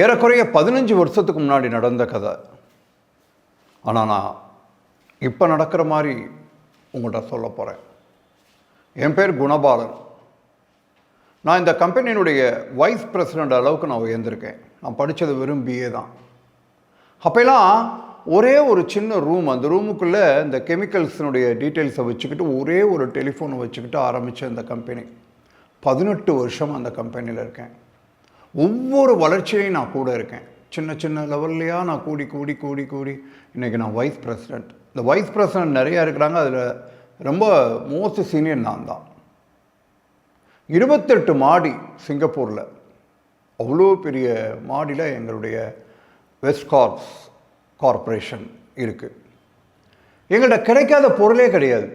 ஏறக்குறைய பதினஞ்சு வருஷத்துக்கு முன்னாடி நடந்த கதை. ஆனால் நான் இப்போ நடக்கிற மாதிரி உங்கள்கிட்ட சொல்ல போகிறேன் என் பேர் குணபாலன். நான் இந்த கம்பெனியினுடைய வைஸ் பிரசிடெண்ட் அளவுக்கு நான் உயர்ந்திருக்கேன். நான் படித்தது வெறும் பிஏ தான். அப்போலாம் ஒரே ஒரு சின்ன ரூம் அந்த ரூமுக்குள்ளே இந்த கெமிக்கல்ஸினுடைய டீட்டெயில்ஸை வச்சுக்கிட்டு ஒரே ஒரு டெலிஃபோனை வச்சுக்கிட்டு ஆரம்பித்த இந்த கம்பெனி. பதினெட்டு வருஷம் அந்த கம்பெனியில் இருக்கேன். ஒவ்வொரு வளர்ச்சியையும் நான் கூட இருக்கேன். சின்ன சின்ன லெவல்லையாக நான் கூடி கூடி கூடி கூடி. இன்றைக்கி நான் வைஸ் பிரசிடெண்ட் இந்த வைஸ் பிரசிடெண்ட் நிறையா இருக்கிறாங்க. அதில் ரொம்ப மோஸ்ட் சீனியர் நான் தான். இருபத்தெட்டு மாடி சிங்கப்பூரில். அவ்வளோ பெரிய மாடியில் எங்களுடைய வெஸ்ட் கார்ப்ஸ் கார்ப்பரேஷன் இருக்குது எங்கள்கிட்ட கிடைக்காத பொருளே கிடையாது.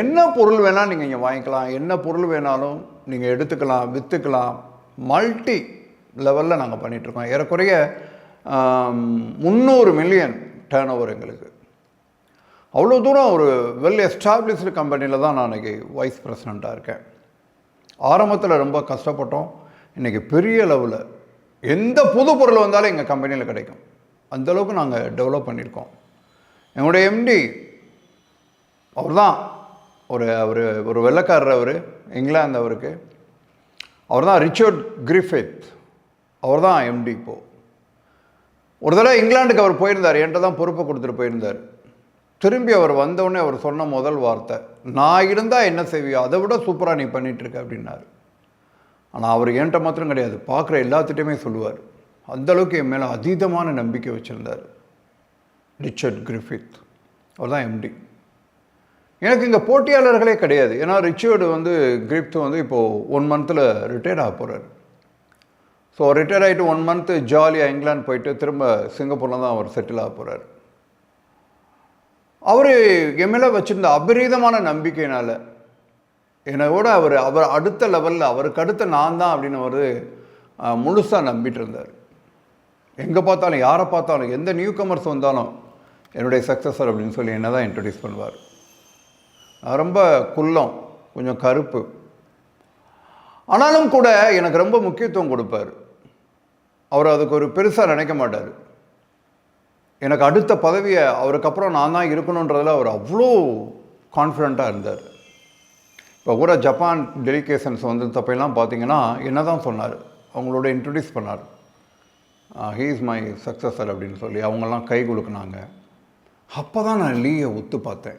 என்ன பொருள் வேணால் நீங்கள் இங்கே வாங்கிக்கலாம். என்ன பொருள் வேணாலும் நீங்கள் எடுத்துக்கலாம் விற்றுக்கலாம் மல்டி லெவலில் நாங்கள் பண்ணிகிட்ருக்கோம் ஏறக்குறைய முந்நூறு மில்லியன் டேர்ன் ஓவர் எங்களுக்கு. அவ்வளோ தூரம் ஒரு வெல் எஸ்டாப்ளிஷ்டு கம்பெனியில் தான் நான் இன்றைக்கி வைஸ் பிரசிடெண்ட்டாக இருக்கேன். ஆரம்பத்தில் ரொம்ப கஷ்டப்பட்டோம். இன்றைக்கி பெரிய லெவலில் எந்த புது பொருள் வந்தாலும் எங்கள் கம்பெனியில் கிடைக்கும். அந்தளவுக்கு நாங்கள் டெவலப் பண்ணியிருக்கோம். எங்களுடைய எம்டி அவர் தான் ஒரு அவர் ஒரு வெள்ளைக்காரர் அவர் இங்கிலாந்து அவருக்கு. அவர் தான் ரிச்சர்ட் கிரிஃபித். அவர் தான் எம்டி இப்போது ஒரு தடவை இங்கிலாந்துக்கு அவர் போயிருந்தார் என்கிட்ட தான் பொறுப்பை கொடுத்துட்டு போயிருந்தார். திரும்பி அவர் வந்தவுடனே அவர் சொன்ன முதல் வார்த்தை நான் இருந்தால் என்ன செய்வியோ அதை விட சூப்பராக நீ பண்ணிகிட்ருக்க அப்படின்னாரு. ஆனால் அவர் என்கிட்ட மாத்திரம் கிடையாது பார்க்குற எல்லாத்திட்டையுமே சொல்லுவார். அந்தளவுக்கு என் மேலே அதீதமான நம்பிக்கை வச்சுருந்தார். Richard Griffith. அவர் தான் எம்டி எனக்கு இங்கே போட்டியாளர்களே கிடையாது. ஏன்னா ரிச்சர்டு வந்து கிரிப்த் வந்து இப்போது ஒன் மந்தில் ரிட்டையர்ட் ஆக போகிறார் ஸோ ரிட்டையர் ஆகிட்டு ஒன் மந்த்து ஜாலியாக இங்கிலாந்து போயிட்டு திரும்ப சிங்கப்பூரில் தான் அவர் செட்டில் ஆக போகிறார் அவர் எம்எல்ஏ மேலே வச்சுருந்த அபரீதமான நம்பிக்கையினால் என்னை விட அவர் அவர் அடுத்த லெவலில் அவருக்கு அடுத்த நான் தான் அப்படின்னு அவர் முழுசாக நம்பிட்டு இருந்தார். எங்கே பார்த்தாலும் யாரை பார்த்தாலும் எந்த நியூ கமர்ஸ் வந்தாலும் என்னுடைய சக்ஸஸர் அப்படின்னு சொல்லி என்ன தான் இன்ட்ரடியூஸ் பண்ணுவார். நான் ரொம்ப குள்ளம் கொஞ்சம் கருப்பு. ஆனாலும் கூட எனக்கு ரொம்ப முக்கியத்துவம் கொடுப்பார். அவர் அதுக்கு ஒரு பெருசாக நினைக்க மாட்டார். எனக்கு அடுத்த பதவியை அவருக்கு அப்புறம் நான் தான் இருக்கணுன்றதில் அவர் அவ்வளோ கான்ஃபிடண்ட்டாக இருந்தார். இப்போ கூட ஜப்பான் டெலிகேஷன்ஸ் வந்து தப்பையெல்லாம் பார்த்தீங்கன்னா என்ன தான் சொன்னார் அவங்களோட இன்ட்ரடியூஸ் பண்ணார். ஹீ இஸ் மை சக்ஸஸர் அப்படின்னு சொல்லி அவங்கெல்லாம் கை கொடுக்குனாங்க அப்போ தான் நான் லீயை ஒத்து பார்த்தேன்.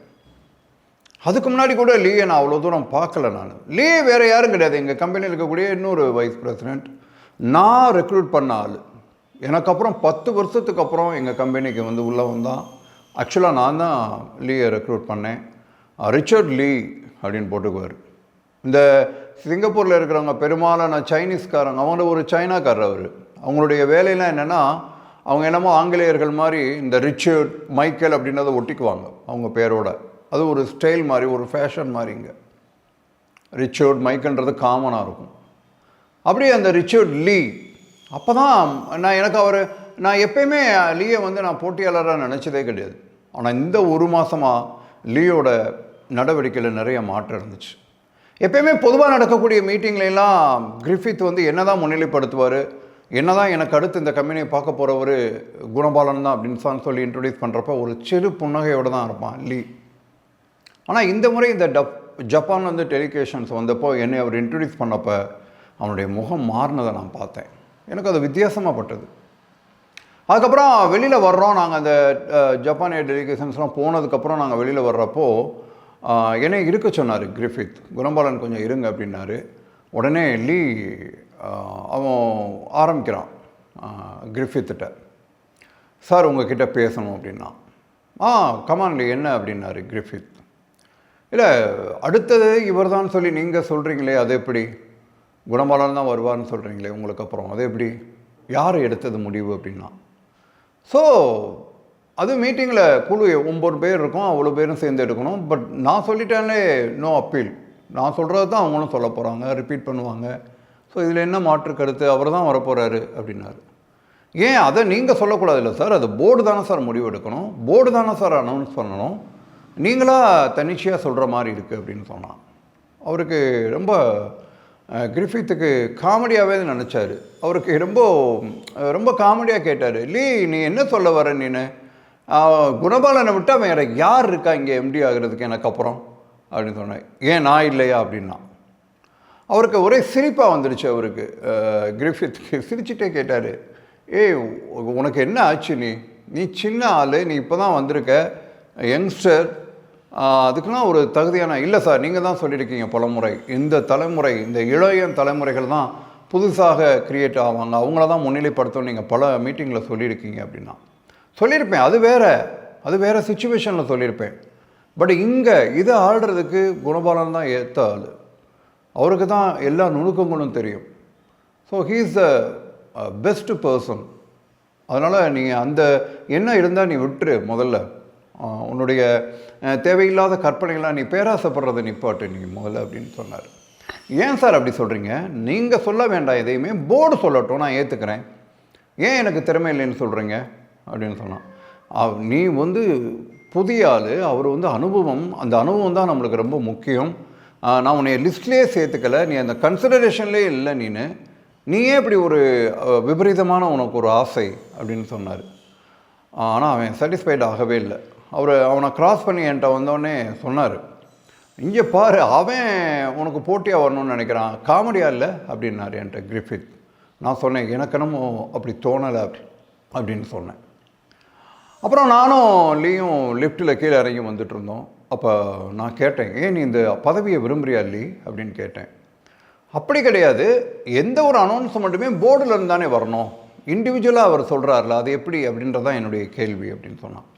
அதுக்கு முன்னாடி கூட லீயை நான் அவ்வளோ தூரம் பார்க்கல நான். லீ வேறு யாரும் கிடையாது. எங்கள் கம்பெனியில் இருக்கக்கூடிய இன்னொரு வைஸ் பிரசிடென்ட் நான் ரெக்ரூட் பண்ண ஆள். எனக்கு அப்புறம் பத்து வருஷத்துக்கு அப்புறம் எங்கள் கம்பெனிக்கு வந்து உள்ளே வந்தான். ஆக்சுவலாக நான் தான் லீயை ரெக்ரூட் பண்ணேன். ரிச்சர்ட் லீ அப்படின்னு போட்டுக்குவார். இந்த சிங்கப்பூரில் இருக்கிறவங்க பெரும்பாலான சைனீஸ்காரங்க அவங்கள ஒரு சைனாக்காரர் அவர். அவங்களுடைய வேலையெல்லாம் என்னென்னா அவங்க என்னமோ ஆங்கிலேயர்கள் மாதிரி இந்த ரிச்சர்ட் மைக்கேல் அப்படின்றத ஒட்டிக்குவாங்க அவங்க பேரோட. அது ஒரு ஸ்டைல் மாதிரி ஒரு ஃபேஷன் மாதிரிங்க ரிச்சர்ட் மைக்கேல்ன்றது காமனாக இருக்கும். அப்படியே அந்த ரிச்சர்ட் லீ. அப்போ தான் நான் எனக்கு அவர் நான் எப்பயுமே லீயை வந்து நான் போட்டியாளராக நினச்சதே கிடையாது. ஆனால் இந்த ஒரு மாதமாக லீயோட நடவடிக்கையில் நிறைய மாற்றம் இருந்துச்சு. எப்பயுமே பொதுவாக நடக்கக்கூடிய மீட்டிங்லாம் கிரிஃபித் வந்து என்ன தான் முன்னிலைப்படுத்துவார் என்ன தான் எனக்கு அடுத்து இந்த கம்பெனியை பார்க்க போகிறவர் குணபாலன் தான் அப்படின்னு சொல்லி இன்ட்ரடியூஸ் பண்ணுறப்ப ஒரு சிறு புன்னகையோடு தான் இருப்பான் லீ. ஆனால் இந்த முறை இந்த டப் ஜப்பான் வந்து டெலிகேஷன்ஸ் வந்தப்போ என்னை அவர் இன்ட்ரடியூஸ் பண்ணப்போ அவனுடைய முகம் மாறினதை நான் பார்த்தேன். எனக்கு அது வித்தியாசமாக பட்டது. அதுக்கப்புறம் வெளியில் வர்றோம். நாங்கள் அந்த ஜப்பானிய டெலிகேஷன்ஸ்லாம் போனதுக்கப்புறம் நாங்கள் வெளியில் வர்றப்போ என்னை இருக்க சொன்னார் கிரிஃபித் குணபாலன் கொஞ்சம் இருங்க அப்படின்னாரு. உடனே லீ அவன் ஆரம்பிக்கிறான் கிரிஃபித்திட்ட சார் உங்ககிட்ட பேசணும் அப்படின்னா. ஆ கமான்லி என்ன? அப்படின்னாரு கிரிஃபித் இல்லை அடுத்தது இவர் தான் சொல்லி நீங்கள் சொல்கிறீங்களே அது எப்படி? குணபாலன் தான் வருவார்னு சொல்கிறீங்களே உங்களுக்கு அப்புறம். அது எப்படி? யார் எடுத்தது முடிவு அப்படின்னா? ஸோ அது மீட்டிங்கில் குழு ஒம்பது பேர் இருக்கும் அவ்வளோ பேரும் சேர்ந்து எடுக்கணும். பட் நான் சொல்லிட்டேனே நோ அப்பீல் நான் சொல்கிறது தான் அவங்களும் சொல்ல போகிறாங்க ரிப்பீட் பண்ணுவாங்க. ஸோ இதில் என்ன மாற்று கருத்து? அவர் தான் வரப்போகிறாரு அப்படின்னாரு. ஏன் அதை நீங்கள் சொல்லக்கூடாது இல்லை சார்? அது போர்டு தானே சார் முடிவு எடுக்கணும். போர்டு தானே சார் அனௌன்ஸ் பண்ணணும். நீங்களாக தன்னிச்சையாக சொல்கிற மாதிரி இருக்குது அப்படின்னு சொன்னான். அவருக்கு ரொம்ப கிரிஃபித்துக்கு காமெடியாகவே நினச்சாரு. அவருக்கு ரொம்ப ரொம்ப காமெடியாக கேட்டார். லீ நீ என்ன சொல்ல வர நீனு? குணபாலனை விட்டு அவன் வேறு யார் இருக்கா இங்கே எம்டி ஆகிறதுக்கு எனக்கு அப்புறம்? அப்படின்னு சொன்னேன் ஏன் நான் இல்லையா? அப்படின்னா. அவருக்கு ஒரே சிரிப்பாக வந்துடுச்சு அவருக்கு. கிரிஃபித்துக்கு சிரிச்சுட்டே கேட்டார். ஏய் உனக்கு என்ன ஆச்சு நீ? நீ சின்ன ஆள் நீ இப்போ தான் வந்திருக்க. யங்ஸ்டர் அதுக்கெல்லாம் ஒரு தகுதியான இல்லை சார். நீங்கள் தான் சொல்லியிருக்கீங்க பலமுறை. இந்த தலைமுறை இந்த இளைய தலைமுறைகள் தான் புதுசாக கிரியேட் ஆவாங்க. அவங்கள தான் முன்னிலைப்படுத்தும் நீங்கள் பல மீட்டிங்கில் சொல்லியிருக்கீங்க அப்படின்னா. சொல்லியிருப்பேன். அது வேற. அது வேறு சுச்சுவேஷனில் சொல்லியிருப்பேன். பட் இங்கே இதை ஆடுறதுக்கு குணபாலன் தான் ஏற்ற ஆள். அவருக்கு தான் எல்லா நுணுக்கங்களும் தெரியும். So he's the best person அதனால் நீங்கள் அந்த என்ன இருந்தால் நீ விட்டுரு முதல்ல. உன்னுடைய தேவையில்லாத கற்பனைகளாக நீ பேராசைப்படுறதை நிப்பாட்டு நீ முதல்ல அப்படின்னு சொன்னார். ஏன் சார் அப்படி சொல்கிறீங்க நீங்கள் சொல்ல வேண்டாம் எதையுமே போர்டு சொல்லட்டும் நான் ஏற்றுக்கிறேன் ஏன் எனக்கு திறமை இல்லைன்னு சொல்கிறீங்க அப்படின்னு சொன்னான். நீ வந்து புதிய ஆள் அவர் வந்து அனுபவம் அந்த அனுபவம் தான் நம்மளுக்கு ரொம்ப முக்கியம். நான் உன்னை லிஸ்ட்லேயே சேர்த்துக்கல நீ அந்த கன்சிடரேஷன்லேயே இல்லை நீனு. நீயே இப்படி ஒரு விபரீதமான உனக்கு ஒரு ஆசை அப்படின்னு சொன்னார். ஆனால் அவன் சாட்டிஸ்ஃபைட் ஆகவே இல்லை. அவர் அவனை கிராஸ் பண்ணி என்கிட்ட வந்தோடனே சொன்னார். இங்கே பாரு அவன் உனக்கு போட்டியாக வரணும்னு நினைக்கிறான். காமெடியாக இல்லை? அப்படின்னாரு என்கிட்ட கிரிஃபித் நான் சொன்னேன் எனக்கு என்னமோ அப்படி தோணலை அப்படி அப்படின்னு சொன்னேன். அப்புறம் நானும் லீயும் லிஃப்ட்டில் கீழே இறங்கி வந்துட்டு இருந்தோம். அப்போ நான் கேட்டேன் ஏன் நீ இந்த பதவியை விரும்புறியா லீ? அப்படின்னு கேட்டேன். அப்படி கிடையாது. எந்த ஒரு அனௌன்ஸ்மெண்ட்டுமே போர்டில் இருந்தானே வரணும். இண்டிவிஜுவலாக அவர் சொல்கிறாருல அது எப்படி? அப்படின்றதான் என்னுடைய கேள்வி அப்படின்னு சொன்னான்.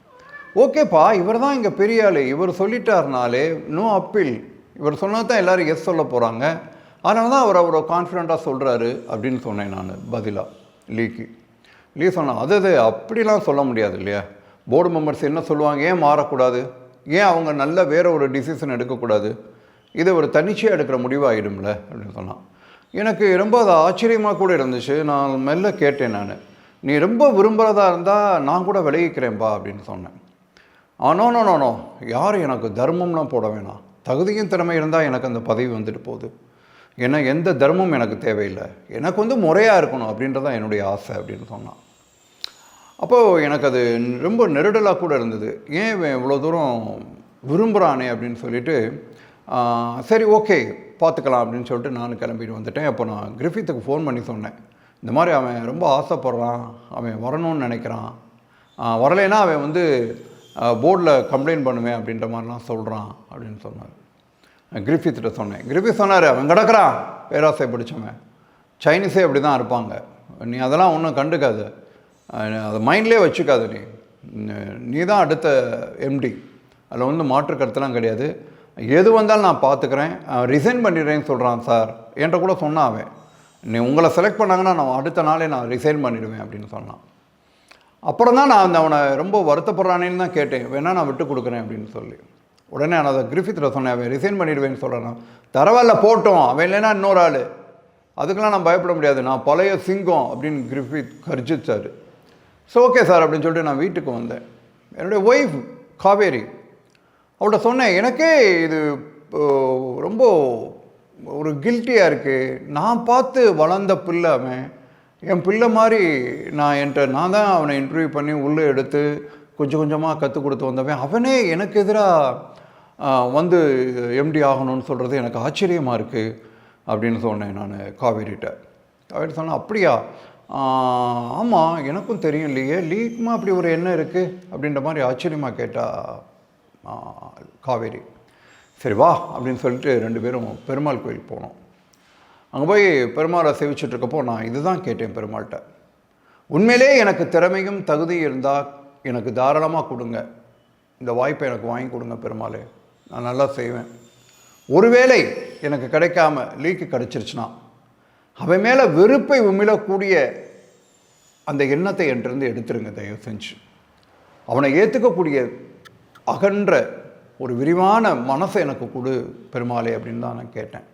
ஓகேப்பா இவர் தான் இங்கே பெரிய ஆள் இவர் சொல்லிட்டாருனாலே நோ அப்பீல் இவர் சொன்னது தான் எல்லோரும் எஸ் சொல்ல போகிறாங்க அதனால தான் அவர் அவரை கான்ஃபிடண்ட்டாக சொல்கிறாரு அப்படின்னு சொன்னேன் நான் பதிலாக லீக்கு. லீ சொன்னான் அது அது அப்படிலாம் சொல்ல முடியாது இல்லையா? போர்டு மெம்பர்ஸ் என்ன சொல்லுவாங்க ஏன் மாறக்கூடாது? ஏன் அவங்க நல்ல வேறு ஒரு டிசிஷன் எடுக்கக்கூடாது? இதை ஒரு தனிச்சையாக எடுக்கிற முடிவாகிடும்ல அப்படின்னு சொன்னான். எனக்கு ரொம்ப அது ஆச்சரியமாக கூட இருந்துச்சு. நான் மெல்ல கேட்டேன் நான். நீ ரொம்ப விரும்புகிறதா இருந்தால் நான் கூட விளைவிக்கிறேன்ப்பா அப்படின்னு சொன்னேன். ஆனோ நோ நோ நோ யார் எனக்கு தர்மம்லாம் போட வேணாம் தகுதியும் திறமை இருந்தால் எனக்கு அந்த பதவி வந்துட்டு போகுது. ஏன்னா எந்த தர்மமும் எனக்கு தேவையில்லை. எனக்கு வந்து முறையாக இருக்கணும் அப்படின்றதான் என்னுடைய ஆசை அப்படின்னு சொன்னான். அப்போது எனக்கு அது ரொம்ப நெருடலாக கூட இருந்தது. ஏன் இவன் இவ்வளோ தூரம் விரும்புகிறானே அப்படின்னு சொல்லிட்டு சரி ஓகே பார்த்துக்கலாம் அப்படின்னு சொல்லிட்டு நான் கிளம்பிட்டு வந்துட்டேன். அப்போ நான் கிரிஃபித்துக்கு ஃபோன் பண்ணி சொன்னேன். இந்த மாதிரி அவன் ரொம்ப ஆசைப்படுறான். அவன் வரணும்னு நினைக்கிறான். வரலைன்னா அவன் வந்து போர்டில் கம்ப்ளைண்ட் பண்ணுவேன் அப்படின்ற மாதிரிலாம் சொல்கிறான் அப்படின்னு சொன்னார். கிரிஃபித்திட்ட சொன்னேன். கிரிஃபித் சொன்னார் அவன் கிடக்கிறான். பேராசை பிடிச்சவன். சைனீஸே அப்படி தான் இருப்பாங்க. நீ அதெல்லாம் ஒன்றும் கண்டுக்காது. அதை மைண்ட்லேயே வச்சுக்காது நீ. நீ தான் அடுத்த எம்டி அதில் வந்து மாற்று கருத்துலாம் கிடையாது. எது வந்தாலும் நான் பார்த்துக்கிறேன். ரிசைன் பண்ணிடுறேன்னு சொல்கிறான் சார். என்கிட்ட கூட சொன்னான் அவன். நீ உங்களை செலக்ட் பண்ணாங்கன்னா நான் அடுத்த நாளே நான் ரிசைன் பண்ணிடுவேன் அப்படின்னு சொன்னான். அப்புறம் தான் நான் அந்த அவனை ரொம்ப வருத்தப்படுறானேன்னு தான் கேட்டேன். வேணா நான் விட்டு கொடுக்குறேன் அப்படின்னு சொல்லி. உடனே நான் அதை கிரிஃபித்தில் சொன்னேன் அவன் ரிசைன் பண்ணிடுவேன்னு சொல்கிறான் தரவாயில்ல போட்டோம். அவன் இல்லைன்னா இன்னொரு ஆள். அதுக்கெல்லாம் நான் பயப்பட முடியாது. நான் பழைய சிங்கம். அப்படின்னு கிரிஃபித் கர்ஜிச்சார். ஸோ ஓகே சார் அப்படின்னு சொல்லிட்டு நான் வீட்டுக்கு வந்தேன். என்னுடைய ஒய்ஃப் காவேரி அவள்கிட்ட சொன்னேன் எனக்கே இது ரொம்ப ஒரு கில்ட்டியாக இருக்குது நான் பார்த்து வளர்ந்த பிள்ளை அவன். என் பிள்ளை மாதிரி நான் என்கிட்ட நான் தான் அவனை இன்டர்வியூ பண்ணி உள்ளே எடுத்து கொஞ்சம் கொஞ்சமாக கற்றுக் கொடுத்து வந்தவன். அவனே எனக்கு எதிராக வந்து எம்டி ஆகணும்னு சொல்கிறது எனக்கு ஆச்சரியமாக இருக்குது அப்படின்னு சொன்னேன் நான் காவேரிட்ட. காவேரி சொன்னேன் அப்படியா? ஆமாம் எனக்கும் தெரியும் இல்லையே. லீக்குமா அப்படி ஒரு எண்ணம் இருக்குது அப்படின்ற மாதிரி ஆச்சரியமாக கேட்டா காவேரி. சரி வா அப்படின்னு சொல்லிட்டு ரெண்டு பேரும் பெருமாள் கோயில் போனோம். அங்கே போய் பெருமாளை சேவிச்சிட்ருக்கப்போ நான் இதுதான் கேட்டேன் பெருமாள்கிட்ட. உண்மையிலே எனக்கு திறமையும் தகுதியும் இருந்தால் எனக்கு தாராளமாக கொடுங்க. இந்த வாய்ப்பை எனக்கு வாங்கி கொடுங்க பெருமாளே. நான் நல்லா செய்வேன். ஒருவேளை எனக்கு கிடைக்காம லீக்கு கிடச்சிருச்சுன்னா அவன் மேலே வெறுப்பை உமிழக்கூடிய அந்த எண்ணத்தை என்றிருந்து எடுத்துருங்க தயவு செஞ்சு. அவனை ஏற்றுக்கக்கூடிய அகன்ற ஒரு விரிவான மனசை எனக்கு கொடு பெருமாளே அப்படின்னு தான் நான் கேட்டேன்.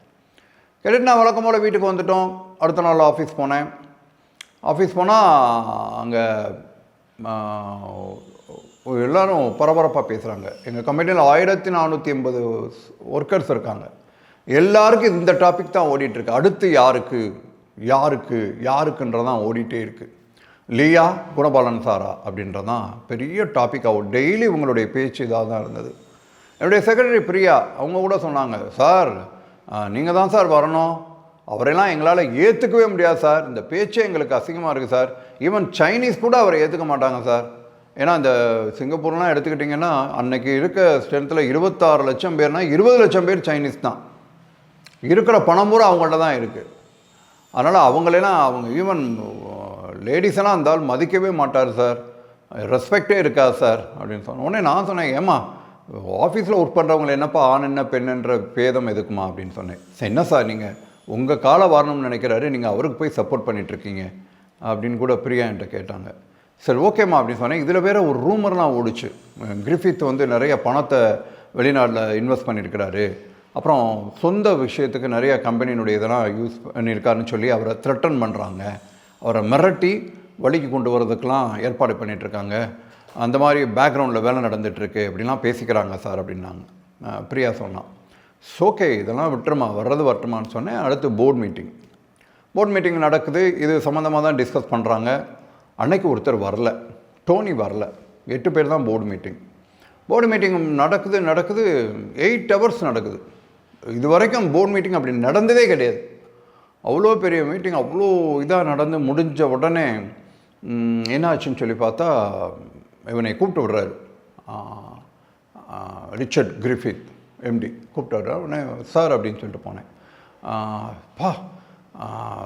கேட்டுட்டு நான் வழக்கம் போல் வீட்டுக்கு வந்துட்டோம். அடுத்த நாள் ஆஃபீஸ் போனேன். ஆஃபீஸ் போனால் அங்கே எல்லோரும் பரபரப்பாக பேசுகிறாங்க எங்கள் கம்பெனியில் ஆயிரத்தி நானூற்றி எண்பது ஒர்க்கர்ஸ் இருக்காங்க. எல்லாருக்கும் இந்த டாபிக் தான் ஓடிட்டுருக்கு அடுத்து யாருக்கு யாருக்கு யாருக்குன்றதான் ஓடிட்டே இருக்குது லியா குணபாலன் சாரா அப்படின்றதான் பெரிய டாப்பிக்காக டெய்லி உங்களுடைய பேச்சு இதாக தான் இருந்தது. என்னுடைய செக்ரட்டரி பிரியா அவங்க கூட சொன்னாங்க சார் நீங்கள் தான் சார் வரணும். அவரெல்லாம் எங்களால் ஏற்றுக்கவே முடியாது சார். இந்த பேச்சே எங்களுக்கு அசிங்கமாக இருக்குது சார். ஈவன் சைனீஸ் கூட அவரை ஏற்றுக்க மாட்டாங்க சார். ஏன்னா இந்த சிங்கப்பூர்லாம் எடுத்துக்கிட்டிங்கன்னா அன்னைக்கு இருக்க ஸ்ட்ரென்த்தில் இருபத்தாறு லட்சம் பேர்னா இருபது லட்சம் பேர் சைனீஸ் தான். இருக்கிற பணம் பூரா அவங்கள்ட்ட தான் இருக்குது அதனால் அவங்களெல்லாம் அவங்க ஈவன் லேடிஸ் எல்லாம் இருந்தால் மதிக்கவே மாட்டார் சார். ரெஸ்பெக்டே இருக்காது சார் அப்படின்னு சொன்ன உடனே நான் சொன்னேன் ஏம்மா ஆஃபீஸில் ஒர்க் பண்ணுறவங்களை என்னப்பா ஆண் என்ன பெண்ணுன்ற பேதம் எதுக்குமா அப்படின்னு சொன்னேன். சரி என்ன சார் நீங்கள் உங்கள் கால வரணும்னு நினைக்கிறாரு நீங்கள் அவருக்கு போய் சப்போர்ட் பண்ணிகிட்ருக்கீங்க அப்படின்னு கூட பிரியா என்கிட்ட கேட்டாங்க. சரி ஓகேம்மா அப்படின்னு சொன்னேன். இதில் வேற ஒரு ரூமர்லாம் ஓடிச்சு. கிரிஃபித் வந்து நிறைய பணத்தை வெளிநாட்டில் இன்வெஸ்ட் பண்ணியிருக்கிறாரு அப்புறம் சொந்த விஷயத்துக்கு நிறைய கம்பெனியினுடைய இதெல்லாம் யூஸ் பண்ணியிருக்காருன்னு சொல்லி அவரை த்ரெட்டன் பண்ணுறாங்க அவரை மிரட்டி வழிக்கு கொண்டு வரதுக்கெலாம் ஏற்பாடு பண்ணிகிட்ருக்காங்க அந்த மாதிரி பேக்ரவுண்டில் வேலை நடந்துகிட்ருக்கு அப்படிலாம் பேசிக்கிறாங்க சார் அப்படின்னாங்க. பிரியா சொன்னான் ஓகே இதெல்லாம் விட்டுருமா வர்றது வரட்டுமான்னு சொன்னேன். அடுத்து போர்டு மீட்டிங் போர்ட் மீட்டிங் நடக்குது இது சம்மந்தமாக தான் டிஸ்கஸ் பண்ணுறாங்க அன்னைக்கு ஒருத்தர் வரல. டோனி வரல. எட்டு பேர் தான் போர்டு மீட்டிங் போர்டு மீட்டிங் நடக்குது நடக்குது எயிட் ஹவர்ஸ் நடக்குது. இது வரைக்கும் போர்டு மீட்டிங் அப்படி நடந்ததே கிடையாது. அவ்வளோ பெரிய மீட்டிங் அவ்வளோ இதாக நடந்து முடிஞ்ச உடனே என்னாச்சுன்னு சொல்லி பார்த்தா இவனை கூப்பிட்டு விடுறாரு. ரிச்சர்ட் கிரிஃபித் எம்டி கூப்பிட்டு விடுறாரு உடனே சார் அப்படின்னு சொல்லிட்டு போனேன். பா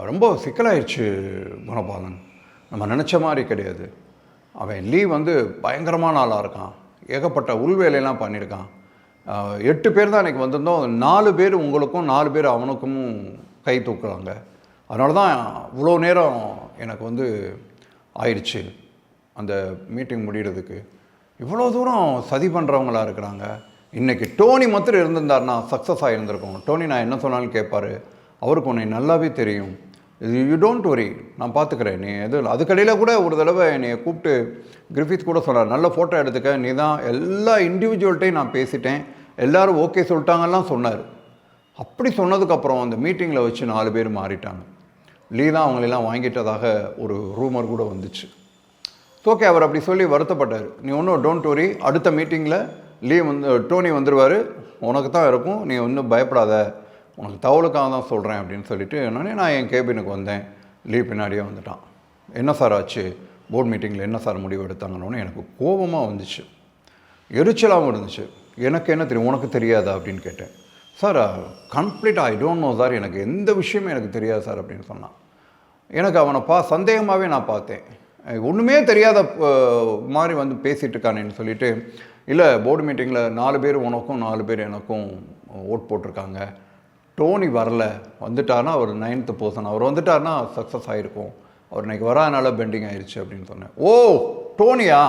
ரொம்ப சிக்கலாயிடுச்சு குணபாலன். நம்ம நினச்ச மாதிரி கிடையாது. அவன் லீவ் வந்து பயங்கரமான ஆளாக இருக்கான். ஏகப்பட்ட உள்வேலையெல்லாம் பண்ணியிருக்கான். எட்டு பேர் தான் எனக்கு வந்திருந்தோம். நாலு பேர் உங்களுக்கும் நாலு பேர் அவனுக்கும் கை தூக்குறாங்க. அதனால தான் இவ்வளோ நேரம் எனக்கு வந்து ஆயிடுச்சு அந்த மீட்டிங் முடிகிறதுக்கு இவ்வளோ தூரம் சதி பண்ணுறவங்களா இருக்கிறாங்க. இன்றைக்கி டோனி மாத்திரம் இருந்திருந்தாருன்னா சக்ஸஸ் ஆகியிருந்திருக்கும் டோனி நான் என்ன சொன்னாலும் கேட்பாரு. அவருக்கு உன்னை நல்லாவே தெரியும். இது யூ டோன்ட் வரி நான் பார்த்துக்கிறேன் நீ எது அதுக்கடையில் கூட ஒரு தடவை என்னை கூப்பிட்டு கிரிஃபித் கூட சொன்னார். நல்ல ஃபோட்டோ எடுத்துக்க. நீ தான் எல்லா இண்டிவிஜுவல்கிட்டையும் நான் பேசிட்டேன். எல்லோரும் ஓகே சொல்லிட்டாங்கலாம் சொன்னார். அப்படி சொன்னதுக்கப்புறம் அந்த மீட்டிங்கில் வச்சு நாலு பேர் மாறிட்டாங்க. லீ தான் அவங்களெல்லாம் வாங்கிட்டதாக ஒரு ரூமர் கூட வந்துச்சு. ஓகே அவர் அப்படி சொல்லி வருத்தப்பட்டார். நீ ஒன்றும் டோன்ட் வரி அடுத்த மீட்டிங்கில் லீவ் வந்து டோனி வந்துடுவார் உனக்கு தான் இருக்கும். நீ ஒன்றும் பயப்படாத. உனக்கு தவளுக்காக தான் சொல்கிறேன் அப்படின்னு சொல்லிட்டு என்னன்னே நான் என் கேபினுக்கு வந்தேன். லீவ் பின்னாடியே வந்துட்டான். என்ன சார் ஆச்சு? போர்ட் மீட்டிங்கில் என்ன சார் முடிவு எடுத்தாங்கன்னு எனக்கு கோபமாக வந்துச்சு. எரிச்சலாகவும் இருந்துச்சு. எனக்கு என்ன தெரியும்? உனக்கு தெரியாதா? அப்படின்னு கேட்டேன். Sir complete I don't know sir எனக்கு எந்த விஷயமும் எனக்கு தெரியாது சார் அப்படின்னு சொன்னான். எனக்கு அவனை பா சந்தேகமாகவே நான் பார்த்தேன். ஒன்றுமே தெரியாத மாதிரி வந்து பேசிகிட்டு இருக்கானேன்னு சொல்லிட்டு இல்லை போர்டு மீட்டிங்கில் நாலு பேர் உனக்கும் நாலு பேர் எனக்கும் ஓட் போட்டிருக்காங்க. டோனி வரல. வந்துட்டார்னா அவர் நைன்த்து பர்சன் அவர் வந்துட்டார்னா சக்ஸஸ் ஆகிருக்கும் அவர் இன்னைக்கு வராதனால பெண்டிங் ஆயிடுச்சு அப்படின்னு சொன்னேன். ஓ டோனியா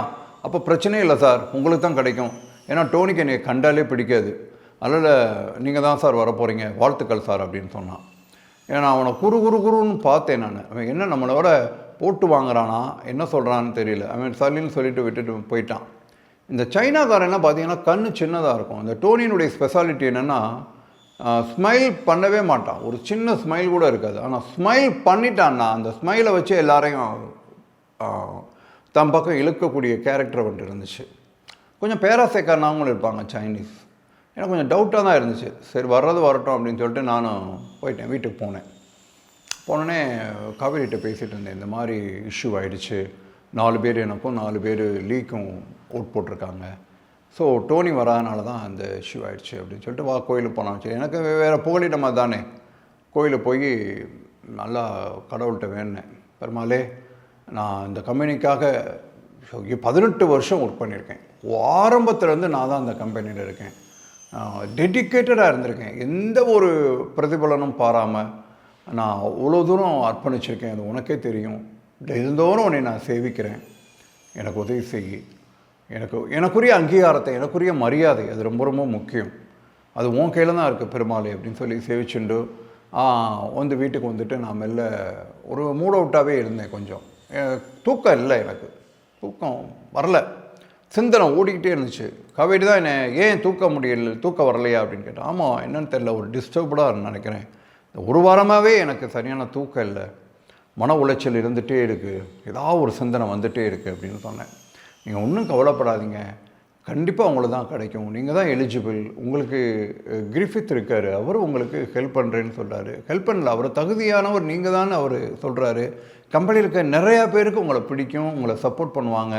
அப்போ பிரச்சனையே இல்லை சார். உங்களுக்கு தான் கிடைக்கும். ஏன்னா டோனிக்கு என்னை கண்டாலே பிடிக்காது. அதனால் நீங்கள் தான் சார் வர போகிறீங்க வாழ்த்துக்கள் சார் அப்படின்னு சொன்னான். ஏன்னா அவனை குறு குறு குருன்னு பார்த்தேன் நான். அவன் என்ன நம்மளோட போட்டு வாங்குறானா? என்ன சொல்கிறான்னு தெரியல. அவன் சல்லின்னு சொல்லிட்டு விட்டுட்டு போயிட்டான். இந்த சைனாக்காரன்லாம் பார்த்தீங்கன்னா கண் சின்னதாக இருக்கும். இந்த டோனியினுடைய ஸ்பெஷாலிட்டி என்னென்னா ஸ்மைல் பண்ணவே மாட்டான். ஒரு சின்ன ஸ்மைல் கூட இருக்காது. ஆனால் ஸ்மைல் பண்ணிட்டான்னா அந்த ஸ்மைலை வச்சு எல்லாரையும் தம் பக்கம் இழுக்கக்கூடிய கேரக்டர் வந்துட்டு இருந்துச்சு. கொஞ்சம் பேராசைக்காரனாகவும் இருப்பாங்க சைனீஸ். எனக்கு கொஞ்சம் டவுட்டாக தான் இருந்துச்சு. சரி வர்றது வரட்டும் அப்படின்னு சொல்லிட்டு நானும் போயிட்டேன். வீட்டுக்கு போனேன். போனோடனே காவேரிகிட்ட பேசிகிட்டு இருந்தேன் இந்த மாதிரி இஷ்யூ ஆகிடுச்சு நாலு பேர் எனக்கும் நாலு பேர் லீக்கும் ஓட் போட்டிருக்காங்க. ஸோ டோனி வராதனால தான் அந்த இஷ்யூ ஆயிடுச்சு அப்படின்னு சொல்லிட்டு வா கோயிலுக்கு போனான் சரி எனக்கு வேறு புகலிடமாக தானே. கோயிலுக்கு போய் நல்லா கடவுள்கிட்ட வேணேன் பெருமாளே நான் இந்த கம்பெனிக்காக பதினெட்டு வருஷம் ஒர்க் பண்ணியிருக்கேன். ஆரம்பத்துலேருந்து நான் தான் அந்த கம்பெனியில் இருக்கேன். டெடிக்கேட்டடாக இருந்திருக்கேன். எந்த ஒரு பிரதிபலனும் பாராமல் நான் அவ்வளோ தூரம் அர்ப்பணிச்சிருக்கேன் அது உனக்கே தெரியும். தினந்தோறும் உன்னை நான் சேவிக்கிறேன். எனக்கு உதவி செய். எனக்கு எனக்குரிய அங்கீகாரத்தை எனக்குரிய மரியாதை அது ரொம்ப ரொம்ப முக்கியம். அது உன் கையில் தான் இருக்குது பெருமாளே அப்படின்னு சொல்லி சேவிச்சுண்டு வந்து வீட்டுக்கு வந்துட்டு நான் மெல்ல ஒரு மூட் அவுட்டாகவே இருந்தேன் கொஞ்சம். தூக்கம் இல்லை எனக்கு. தூக்கம் வரல. சிந்தனை ஓடிக்கிட்டே இருந்துச்சு. கபடி தான் என்ன ஏன் தூக்க முடியல தூக்கம் வரலையா? அப்படின்னு கேட்டேன். ஆமாம் என்னன்னு தெரியல ஒரு டிஸ்டர்ப்டாக நினைக்கிறேன். ஒரு வாரமாகவே எனக்கு சரியான தூக்கம் இல்லை. மன உளைச்சல் இருந்துகிட்டே இருக்குது ஏதாவது ஒரு சிந்தனை வந்துகிட்டே இருக்குது அப்படின்னு சொன்னேன். நீங்கள் ஒன்றும் கவலைப்படாதீங்க. கண்டிப்பாக உங்களுக்கு தான் கிடைக்கும். நீங்கள் தான் எலிஜிபிள் உங்களுக்கு கிரிஃபித் இருக்கார். அவர் உங்களுக்கு ஹெல்ப் பண்ணுறேன்னு சொல்கிறாரு ஹெல்ப் பண்ணல. அவர் தகுதியானவர் நீங்கள் தான் அவர் சொல்கிறாரு கம்பெனியில் இருக்க நிறையா பேருக்கு உங்களை பிடிக்கும் உங்களை சப்போர்ட் பண்ணுவாங்க.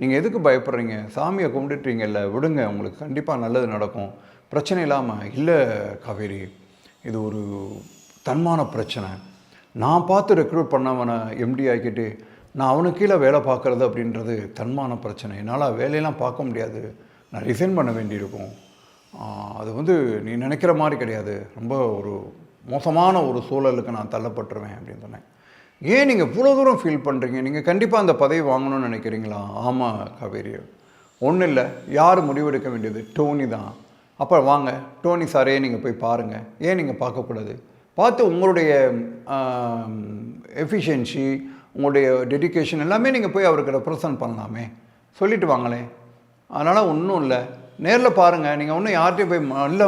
நீங்கள் எதுக்கு பயப்படுறீங்க? சாமியை கும்பிட்டுட்டீங்கல்ல விடுங்க. உங்களுக்கு கண்டிப்பாக நல்லது நடக்கும். பிரச்சனை இல்லாமல் இல்லை காவேரி. இது ஒரு தன்மான பிரச்சனை. நான் பார்த்து ரெக்ரூட் பண்ணவனை எம்டி ஆக்கிட்டு நான் அவனுக்கு கீழே வேலை பார்க்குறது அப்படின்றது தன்மான பிரச்சனை. என்னால் வேலையெல்லாம் பார்க்க முடியாது. நான் ரிசைன் பண்ண வேண்டியிருக்கும். அது வந்து நீ நினைக்கிற மாதிரி கிடையாது. ரொம்ப ஒரு மோசமான ஒரு சூழலுக்கு நான் தள்ளப்பட்டுருவேன் அப்படின்னு சொன்னேன். ஏன் நீங்கள் இவ்வளோ தூரம் ஃபீல் பண்ணுறீங்க நீங்கள் கண்டிப்பாக அந்த பதவி வாங்கணும்னு நினைக்கிறீங்களா? ஆமாம் காவேரி. ஒன்றும் இல்லை. யார் முடிவெடுக்க வேண்டியது? டோனி தான். அப்போ வாங்க டோனி சாரே நீங்கள் போய் பாருங்கள் ஏன் நீங்கள் பார்க்கக்கூடாது? பார்த்து உங்களுடைய எஃபிஷியன்சி உங்களுடைய டெடிகேஷன் எல்லாமே நீங்கள் போய் அவருக்கு ரெப்ரசன்ட் பண்ணலாமே. சொல்லிட்டு வாங்களேன் அதனால் ஒன்றும் இல்லை. நேரில் பாருங்கள் நீங்கள் ஒன்றும் யார்கிட்டையும் போய் நல்ல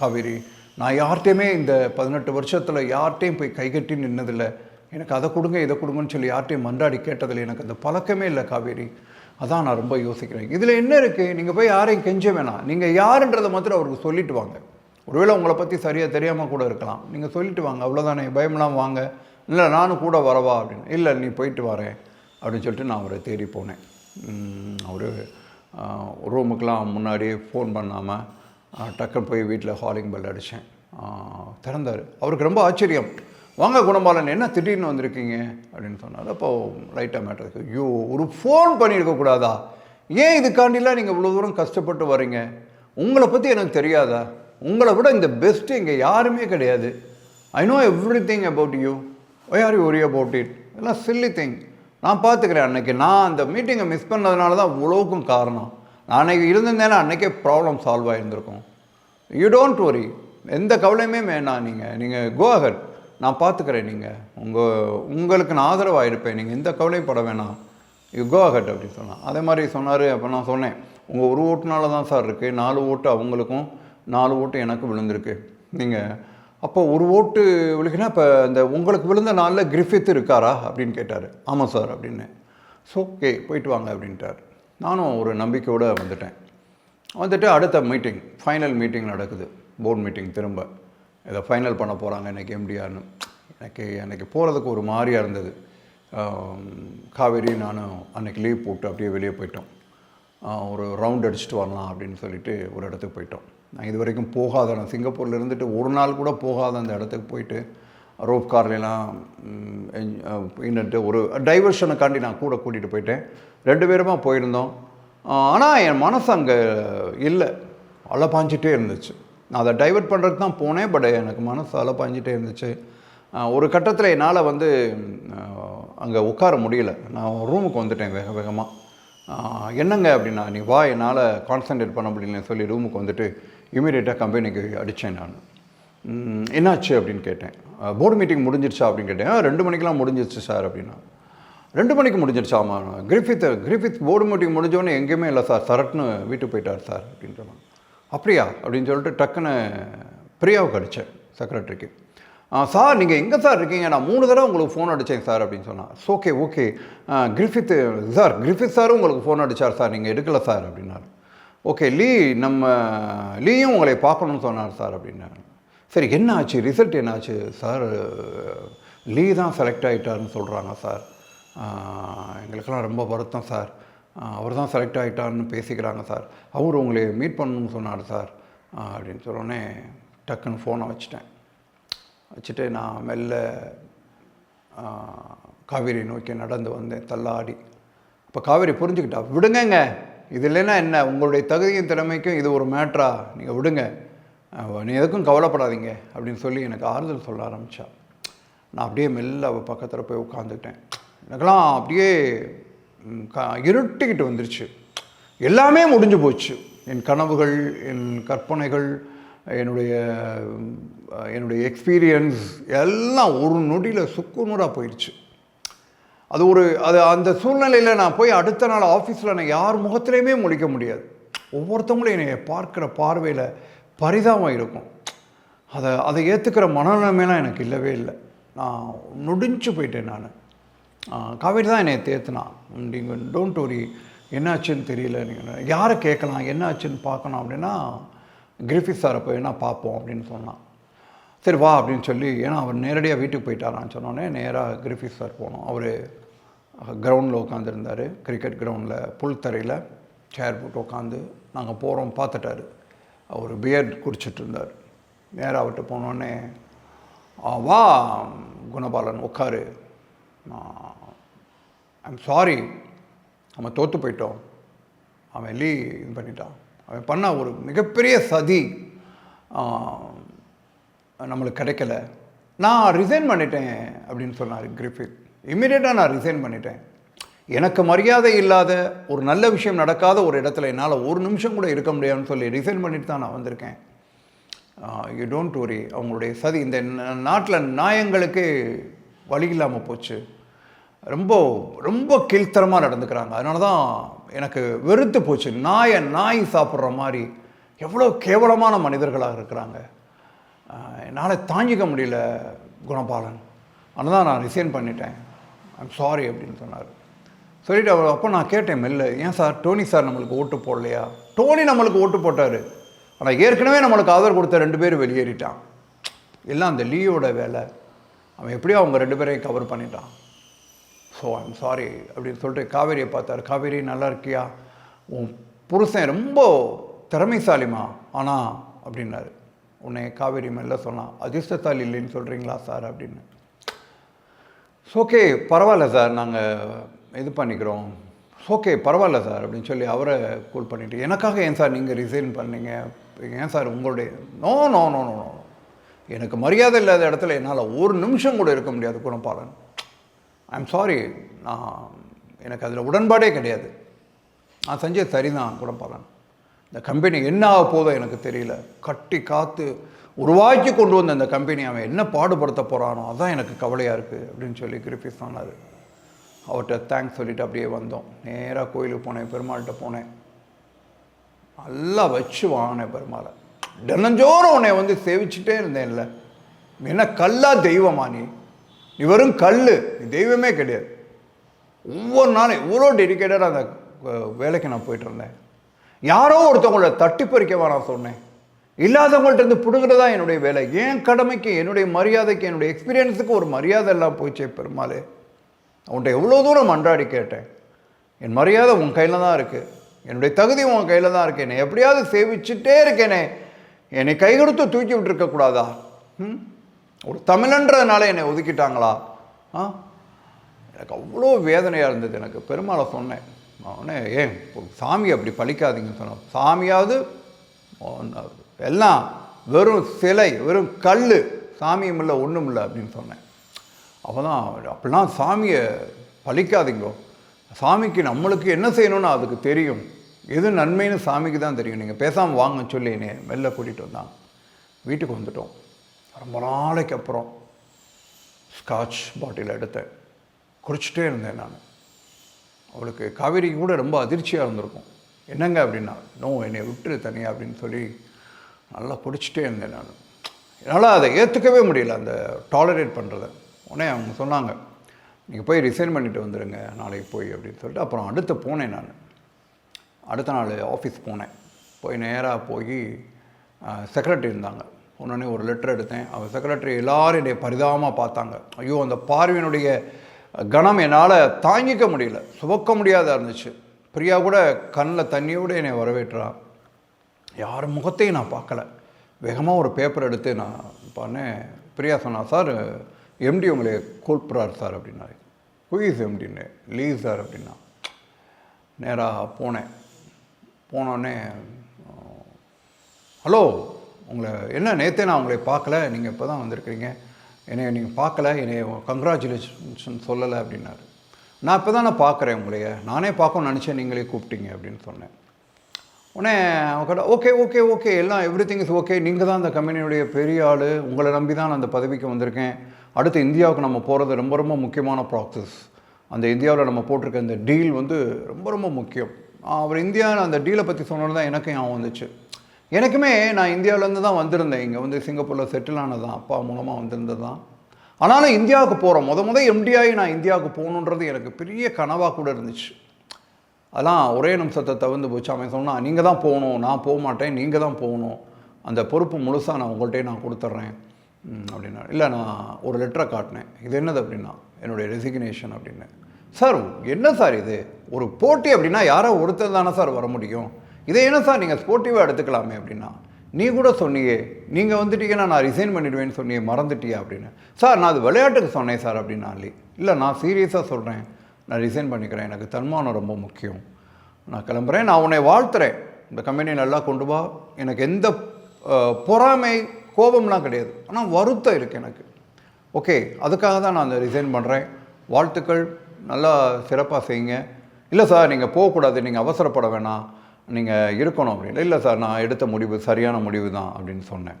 காவேரி. நான் யார்கிட்டையுமே இந்த பதினெட்டு வருஷத்தில் யார்கிட்டையும் போய் கைகட்டி நின்னதில்லை. எனக்கு அதை கொடுங்க இதை கொடுங்கன்னு சொல்லி யார்கிட்டையும் மன்றாடி கேட்டதில்லை. எனக்கு அந்த பழக்கமே இல்லை காவேரி. அதான் நான் ரொம்ப யோசிக்கிறேன். இதில் என்ன இருக்குது நீங்கள் போய் யாரையும் கெஞ்ச வேணாம். நீங்கள் யாருன்றதை மாத்திரம் அவருக்கு சொல்லிட்டு வாங்க. ஒருவேளை உங்களை பற்றி சரியாக தெரியாமல் கூட இருக்கலாம். நீங்கள் சொல்லிட்டு வாங்க. அவ்வளோதானே பயமெல்லாம் வாங்க. இல்லை நானும் கூட வரவா அப்படின்னு. இல்லை நீ போயிட்டு வரேன் அப்படின்னு சொல்லிட்டு நான் அவரை தேடி போனேன். அவர் ரூமுக்கெலாம் முன்னாடியே ஃபோன் பண்ணாமல் டக்குன்னு போய் வீட்டில் ஹாலிங் பெல் அடித்தேன் திறந்தார். அவருக்கு ரொம்ப ஆச்சரியம். வாங்க குணபாலன் என்ன திடீர்னு வந்திருக்கீங்க? அப்படின்னு சொன்னார். அப்போ லைட்டாக மேட்டருக்கு ஐயோ ஒரு ஃபோன் பண்ணியிருக்கக்கூடாதா ஏன் இதுக்காண்டிலாம் நீங்கள் இவ்வளோ தூரம் கஷ்டப்பட்டு வரீங்க? உங்களை பற்றி எனக்கு தெரியாதா? உங்களை விட இந்த பெஸ்ட்டு இங்கே யாருமே கிடையாது. I know every thing about you why are you worry about it இதெல்லாம் சில்லி திங் நான் பார்த்துக்கிறேன் அன்னைக்கு. நான் அந்த மீட்டிங்கை மிஸ் பண்ணதுனால தான் இவ்வளோக்கும் காரணம். நான் அன்னைக்கு இருந்திருந்தேன்னா அன்றைக்கே ப்ராப்ளம் சால்வ் ஆகியிருந்திருக்கும் யூ டோன்ட் ஒரி எந்த கவலையுமே வேணாம் நீங்கள் நீங்கள் கோ அகட் நான் பார்த்துக்கிறேன் நீங்கள் உங்கள் உங்களுக்கு நான் ஆதரவாக இருப்பேன் நீங்கள் எந்த கவலையும் பட வேணாம். யூ கோ அகட் அப்படின்னு சொன்னான். அதே மாதிரி சொன்னார் அப்போ நான் சொன்னேன். உங்கள் ஒரு ஓட்டுனால தான் சார் இருக்குது நாலு ஓட்டு அவங்களுக்கும். நாலு ஓட்டு எனக்கு விழுந்திருக்கு. நீங்கள் அப்போ ஒரு ஓட்டு விழுகினா இப்போ இந்த உங்களுக்கு விழுந்த நாளில் கிரிஃபித் இருக்காரா? அப்படின்னு கேட்டார். ஆமாம் சார் அப்படின்னு. ஸோ ஓகே போயிட்டு வாங்க அப்படின்ட்டார். நானும் ஒரு நம்பிக்கையோடு வந்துட்டேன். வந்துட்டு அடுத்த மீட்டிங் ஃபைனல் மீட்டிங் நடக்குது. போர்ட் மீட்டிங் திரும்ப. இதை ஃபைனல் பண்ண போகிறாங்க எனக்கு எம்டிஆர்னு எனக்கு எனக்கு போகிறதுக்கு ஒரு மாதிரியாக இருந்தது. காவேரி நானும் அன்னைக்கு லீவ் போட்டு அப்படியே வெளியே போயிட்டோம். ஒரு ரவுண்ட் அடிச்சுட்டு வரலாம் அப்படின்னு சொல்லிட்டு ஒரு இடத்துக்கு போயிட்டோம். நான் இது வரைக்கும் போகாத இடம். சிங்கப்பூரில் இருந்துட்டு ஒரு நாள் கூட போகாத அந்த இடத்துக்கு போயிட்டு ரோப் கார்லாம் என்னட்டு ஒரு டைவர்ஷனுக்காண்டி நான் கூட கூட்டிகிட்டு போயிட்டேன். ரெண்டு பேருமா போயிருந்தோம். ஆனால் என் மனசு அங்கே இல்லை. அலப்பாஞ்சிட்டே இருந்துச்சு. நான் அதை டைவர்ட் பண்ணுறதுக்கு தான் போனேன் பட் எனக்கு மனசு அலப்பாஞ்சிட்டே இருந்துச்சு. ஒரு கட்டத்தில் என்னால் வந்து அங்கே உட்கார முடியல. நான் ரூமுக்கு வந்துட்டேன் வேக வேகமாக என்னங்க அப்படின்னா நீ வா என்னால் கான்சன்ட்ரேட் பண்ண முடியலன்னு சொல்லி ரூமுக்கு வந்துட்டு இமீடியட்டாக கம்பெனிக்கு அடித்தேன் நான். என்னாச்சு அப்படின்னு கேட்டேன். போர்டு மீட்டிங் முடிஞ்சிருச்சா அப்படின்னு கேட்டேன். "ஆ, ரெண்டு மணிக்கெலாம் முடிஞ்சிருச்சு சார் அப்படின்னா. ரெண்டு மணிக்கு முடிஞ்சிருச்சா? ஆமாம் கிரிஃபித் கிரிஃபித் போர்டு மீட்டிங் முடிஞ்சோடனே எங்கேயுமே இல்லை சார். சரட்னு வீட்டுக்கு போயிட்டார் சார் அப்படின்னு சொன்னான் அப்படியா? அப்படின்னு சொல்லிட்டு டக்குன்னு பிரியாவுக்கு அடித்தேன் செக்ரட்டரிக்கு சார் நீங்கள் எங்கே சார் இருக்கீங்க? நான் மூணு தடவை உங்களுக்கு ஃபோன் அடித்தேன் சார் அப்படின்னு சொன்னான். Okay okay Griffith sir Griffith சாரும் உங்களுக்கு ஃபோன் அடித்தார் சார். நீங்கள் எடுக்கலை சார் அப்படின்னாரு. ஓகே லீ நம்ம லீயும் உங்களை பார்க்கணும்னு சொன்னார் சார் அப்படின்னாரு சரி என்ன ஆச்சு ரிசல்ட் என்ன ஆச்சு சார் லீ தான் செலக்ட் ஆகிட்டார்னு சொல்கிறாங்க சார். எங்களுக்கெல்லாம் ரொம்ப வருத்தம் சார். அவர் தான் செலக்ட் ஆகிட்டார்னு பேசிக்கிறாங்க சார். அவர் உங்களை மீட் பண்ணணும்னு சொன்னார் சார். அப்படின்னு சொன்னோடனே டக்குன்னு ஃபோனை வச்சுட்டேன். வச்சுட்டு நான் மெல்ல காவேரி நோக்கி நடந்து வந்தேன் தள்ளாடி. இப்போ காவேரி புரிஞ்சுக்கிட்டா விடுங்கங்க இது இல்லைன்னா என்ன? உங்களுடைய தகுதியும் திறமைக்கும் இது ஒரு மேட்ரா நீங்கள் விடுங்க. நீ எதுக்கும் கவலைப்படாதீங்க அப்படின்னு சொல்லி எனக்கு ஆறுதல் சொல்ல ஆரம்பித்தா நான் அப்படியே மெல்ல அவள் பக்கத்தில் போய் உட்காந்துக்கிட்டேன் எனக்கெல்லாம் அப்படியே க இருட்டிக்கிட்டு வந்துருச்சு. எல்லாமே முடிஞ்சு போச்சு. என் கனவுகள் என் கற்பனைகள் என்னுடைய என்னுடைய எக்ஸ்பீரியன்ஸ் எல்லாம் ஒரு நொடியில் சுக்குநூறாக போயிடுச்சு அது ஒரு அது அந்த சூழ்நிலையில் நான் போய் அடுத்த நாள் ஆஃபீஸில் நான் யார் முகத்திலையுமே முழிக்க முடியாது. ஒவ்வொருத்தவங்களும் என்னை பார்க்குற பார்வையில் பரிதாபம் இருக்கும். அதை அதை ஏற்றுக்கிற மனநிலைமையெல்லாம் எனக்கு இல்லவே இல்லை. நான் நொடிஞ்சு போயிட்டேன் நான். காவேரி தான் என்னை தேத்துனான் நீங்கள் டோன்ட் வரி என்னாச்சுன்னு தெரியல. நீங்கள் யாரை கேட்கலாம்? என்னாச்சுன்னு பார்க்கணும் அப்படின்னா கிரிஃபிஸ் சாரை போய் என்ன பார்ப்போம் அப்படின்னு சொன்னான். சரி வா அப்படின்னு சொல்லி ஏன்னா அவர் நேரடியாக வீட்டுக்கு போயிட்டாரான்னு சொன்னோடனே நேராக கிரிஃபிஸ் சார் போனோம். அவர் கிரவுண்டில் உட்காந்துருந்தார் கிரிக்கெட் கிரவுண்டில் புல்தரையில் சேர் போட்டு உட்காந்து நாங்கள் போகிறோம் பார்த்துட்டாரு. அவர் பியர்ட் குடிச்சிட்டு இருந்தார் நேராக அவர்கிட்ட போனோடனே வா குணபாலன் உட்காரு. ஐம் சாரி நம்ம தோற்று போயிட்டோம். அவன் லீ இது பண்ணிட்டான். அவன் பண்ண ஒரு மிகப்பெரிய சதி நம்மளுக்கு கிடைக்கல. நான் ரிசைன் பண்ணிட்டேன் அப்படின்னு சொன்னார் கிரிஃபித் இம்மிடியேட்டாக நான் ரிசைன் பண்ணிட்டேன். எனக்கு மரியாதை இல்லாத ஒரு நல்ல விஷயம் நடக்காத ஒரு இடத்துல என்னால் ஒரு நிமிஷம் கூட இருக்க முடியாதுன்னு சொல்லி ரிசைன் பண்ணிட்டு தான் நான் வந்திருக்கேன். யூ டோன்ட் வரி அவங்களுடைய சதி இந்த நாட்டில் நியாயங்களுக்கு வழி இல்லாமல் போச்சு. ரொம்ப ரொம்ப கீழ்த்தரமாக நடந்துக்கிறாங்க. அதனால தான் எனக்கு வெறுத்து போச்சு. நாயை நாய் சாப்பிட்ற மாதிரி எவ்வளோ கேவலமான மனிதர்களாக இருக்கிறாங்க. என்னால் தாங்கிக்க முடியல குணபாலன். அதனால் தான் நான் ரிசைன் பண்ணிட்டேன். ஐம் சாரி அப்படின்னு சொன்னார். சொல்லிட்டு அவர் அப்போ நான் கேட்டேன் மெல்ல ஏன் சார் டோனி சார் நம்மளுக்கு ஓட்டு போடலையா? டோனி நம்மளுக்கு ஓட்டு போட்டார். ஆனால் ஏற்கனவே நம்மளுக்கு ஆதரவு கொடுத்த ரெண்டு பேர் வெளியேறிட்டான். எல்லாம் அந்த லீயோட வேலை. அவன் எப்படியோ அவங்க ரெண்டு பேரையும் கவர் பண்ணிட்டான். ஸோ ஐம் சாரி அப்படின்னு சொல்லிட்டு காவேரியை பார்த்தாரு. காவேரி நல்லா இருக்கியா? உன் புருஷன் ரொம்ப திறமைசாலிமா ஆனால் அப்படின்னாரு. உன்னை காவேரி மெல்ல சொன்னான் அதிர்ஷ்டத்தால் இல்லைன்னு சொல்கிறீங்களா சார்? அப்படின்னு. ஓகே பரவாயில்ல சார் நாங்கள் இது பண்ணிக்கிறோம். ஓகே பரவாயில்ல சார் அப்படின்னு சொல்லி அவரை கூல் பண்ணிவிட்டு எனக்காக ஏன் சார் நீங்கள் ரிசைன் பண்ணீங்க? ஏன் சார் உங்களுடைய no no no no no எனக்கு மரியாதை இல்லாத இடத்துல என்னால் ஒரு நிமிஷம் கூட இருக்க முடியாது குணபாலன் ஐம் சாரி நான் எனக்கு அதில் உடன்பாடே கிடையாது. நான் செஞ்சது சரிதான் குணபாலன் இந்த கம்பெனி என்ன ஆக போதோ எனக்கு தெரியல. கட்டி காத்து உருவாக்கி கொண்டு வந்த அந்த கம்பெனி அவன் என்ன பாடுபடுத்த போகிறானோ அதான் எனக்கு கவலையாக இருக்குது அப்படின்னு சொல்லி கிரிஃபிஸ் சொன்னார். அவர்கிட்ட தேங்க்ஸ் சொல்லிட்டு அப்படியே வந்தோம். நேராக கோயிலுக்கு போனேன் பெருமாள்கிட்ட போனேன். நல்லா வச்சு வாங்கினேன் பெருமாளை. தினஞ்சோறும் உன்னை வந்து சேவிச்சுட்டே இருந்தேன்ல இல்லை. என்ன கல்லா தெய்வமா நீ? நீ வெறும் கல் நீ தெய்வமே கிடையாது. ஒவ்வொரு நாளும் இவ்வளோ டெடிக்கேட்டடாக அந்த வேலைக்கு நான் போயிட்டு இருந்தேன். யாரோ ஒருத்தவங்கள தட்டி பறிக்கவா நான் சொன்னேன். இல்லாதவங்கள்ட்ட இருந்து பிடுங்குறதா என்னுடைய வேலை? ஏன் கடமைக்கு என்னுடைய மரியாதைக்கு என்னுடைய எக்ஸ்பீரியன்ஸுக்கு ஒரு மரியாதை எல்லாம் போச்சே பெருமாளே? அவன்கிட்ட எவ்வளோ தூரம் மன்றாடி கேட்டேன். என் மரியாதை உன் கையில் தான் இருக்குது என்னுடைய தகுதி உன் கையில் தான் இருக்கு. என்னை எப்படியாவது சேவிச்சுட்டே இருக்கேனே. என்னை கை கொடுத்து தூக்கி விட்டுருக்கக்கூடாதா ம்? ஒரு தமிழன்றதுனால என்னை ஒதுக்கிட்டாங்களா? ஆ? எனக்கு அவ்வளோ வேதனையாக இருந்தது எனக்கு. பெருமாளை சொன்னேன். நான் உடனே ஏன் சாமி அப்படி பழிக்காதீங்கன்னு சொன்னேன். சாமியாவது எல்லாம் வெறும் சிலை வெறும் கல் சாமியும் இல்லை ஒன்றும் இல்லை அப்படின்னு சொன்னேன். அப்போ தான் அப்படிலாம் சாமியை பழிக்காதீங்கோ. சாமிக்கு நம்மளுக்கு என்ன செய்யணும்னு அதுக்கு தெரியும். எது நன்மைன்னு சாமிக்கு தான் தெரியும். நீங்கள் பேசாமல் வாங்கன்னு சொல்லி மெல்ல கூட்டிகிட்டு வந்தாங்க வீட்டுக்கு வந்துட்டோம். ரொம்ப நாளைக்கு அப்புறம் ஸ்காட்ச் பாட்டில் எடுத்தேன். குடிச்சிட்டே இருந்தேன் நான். அவளுக்கு காவேரிக்கு கூட ரொம்ப அதிர்ச்சியாக இருந்திருக்கும். என்னங்க அப்படின்னா நோ என்னை விட்டுரு தனியாக அப்படின்னு சொல்லி நல்லா குடிச்சிட்டே இருந்தேன் நான். என்னால் அதை ஏற்றுக்கவே முடியல அந்த டாலரேட் பண்ணுறத உடனே அவங்க சொன்னாங்க நீங்கள் போய் ரிசைன் பண்ணிவிட்டு வந்துடுங்க நாளைக்கு போய் அப்படின்னு சொல்லிட்டு அப்புறம் அடுத்து போனேன் நான். அடுத்த நாள் ஆஃபீஸ் போனேன். போய் நேராக போய் செக்ரட்டரி இருந்தாங்க. உடனே ஒரு லெட்டர் எடுத்தேன். அவர் செக்ரட்டரி எல்லோரும் என்னை பரிதாபமாக பார்த்தாங்க. ஐயோ அந்த பார்வையினுடைய கணம் என்னால் தாங்கிக்க முடியல. சுவக்க முடியாத இருந்துச்சு. பிரியா கூட கண்ணில் தண்ணியோடு என்னை வரவேற்றான் யார் முகத்தையும் நான் பார்க்கல. வேகமாக ஒரு பேப்பர் எடுத்து நான் பண்ணேன். பிரியா சொன்னா சார் எம்டி உங்களை கூப்பிட்றாரு சார் அப்படின்னாரு. குயிஸ் எம்டின்னு லீவ் சார் அப்படின்னா. நேராக போனேன். போனோடனே ஹலோ உங்களை என்ன நேற்றே நான் உங்களை பார்க்கல. நீங்கள் இப்போ தான் வந்திருக்கிறீங்க. என்னை நீங்கள் பார்க்கல. என்னை கங்க்ராச்சுலேஷன் சொல்லலை அப்படின்னாரு. நான் இப்போ தான் நான் பார்க்குறேன் உங்களைய. நானே பார்க்கணும்னு நினச்சேன் நீங்களே கூப்பிட்டீங்க அப்படின்னு சொன்னேன். உடனே அவங்க கடை ஓகே ஓகே ஓகே எல்லாம் எவ்ரி திங் இஸ் ஓகே நீங்கள் தான் அந்த கம்பெனியுடைய பெரிய ஆள். உங்களை நம்பி தான் நான் அந்த பதவிக்கு வந்திருக்கேன். அடுத்து இந்தியாவுக்கு நம்ம போகிறது ரொம்ப ரொம்ப முக்கியமான ப்ராசஸ் அந்த இந்தியாவில் நம்ம போட்டிருக்க இந்த டீல் வந்து ரொம்ப ரொம்ப முக்கியம். அவர் இந்தியா அந்த டீலை பற்றி சொன்னது தான் எனக்கு ஞாபகம் வந்துச்சு. எனக்குமே நான் இந்தியாவிலேருந்து தான் வந்திருந்தேன். இங்கே வந்து சிங்கப்பூரில் செட்டில் ஆனது தான் அப்பா மூலமாக வந்திருந்தது தான் ஆனாலும் இந்தியாவுக்கு போகிறோம் முத முத எம்டிஆகி நான் இந்தியாவுக்கு போகணுன்றது எனக்கு பெரிய கனவாக கூட இருந்துச்சு. அதெல்லாம் ஒரே நிமிஷத்தை தவிர்த்து போச்சு. அவன் சொன்னால் நீங்கள் தான் போகணும் நான் போக மாட்டேன் நீங்கள் தான் போகணும். அந்த பொறுப்பு முழுசாக நான் உங்கள்கிட்டயே நான் கொடுத்துட்றேன். அப்படின்னா இல்லை நான் ஒரு லெட்டரை காட்டினேன். இது என்னது அப்படின்னா என்னுடைய ரெசிக்னேஷன் அப்படின்னு. சார் என்ன சார் இது? ஒரு போட்டி அப்படின்னா யாரோ ஒருத்தர் தானே சார் வர முடியும். இதை என்ன சார் நீங்கள் ஸ்போர்ட்டிவாக எடுத்துக்கலாமே அப்படின்னா? நீ கூட சொன்னியே நீங்கள் வந்துட்டீங்கன்னா நான் ரிசைன் பண்ணிடுவேன்னு சொன்னியே மறந்துட்டியா? அப்படின்னு. சார் நான் அது விளையாட்டுக்கு சொன்னேன் சார் அப்படின்னா இல்லை நான் சீரியஸாக சொல்கிறேன் நான் ரிசைன் பண்ணிக்கிறேன். எனக்கு தன்மானம் ரொம்ப முக்கியம். நான் கிளம்புறேன் நான் உன்னை வாழ்த்துறேன். இந்த கம்பெனி நல்லா கொண்டு வா. எனக்கு எந்த பொறாமை கோபம்லாம் கிடையாது. ஆனால் வருத்தம் இருக்குது எனக்கு. ஓகே அதுக்காக தான் நான் அந்த ரிசைன் பண்ணுறேன் வாழ்த்துக்கள். நல்லா சிறப்பாக செய்யுங்க. இல்லை சார் நீங்கள் போகக்கூடாது. நீங்கள் அவசரப்பட வேணாம். நீங்கள் இருக்கணும் அப்படின்னு. இல்லை சார் நான் எடுத்த முடிவு சரியான முடிவு தான் அப்படின்னு சொன்னேன்.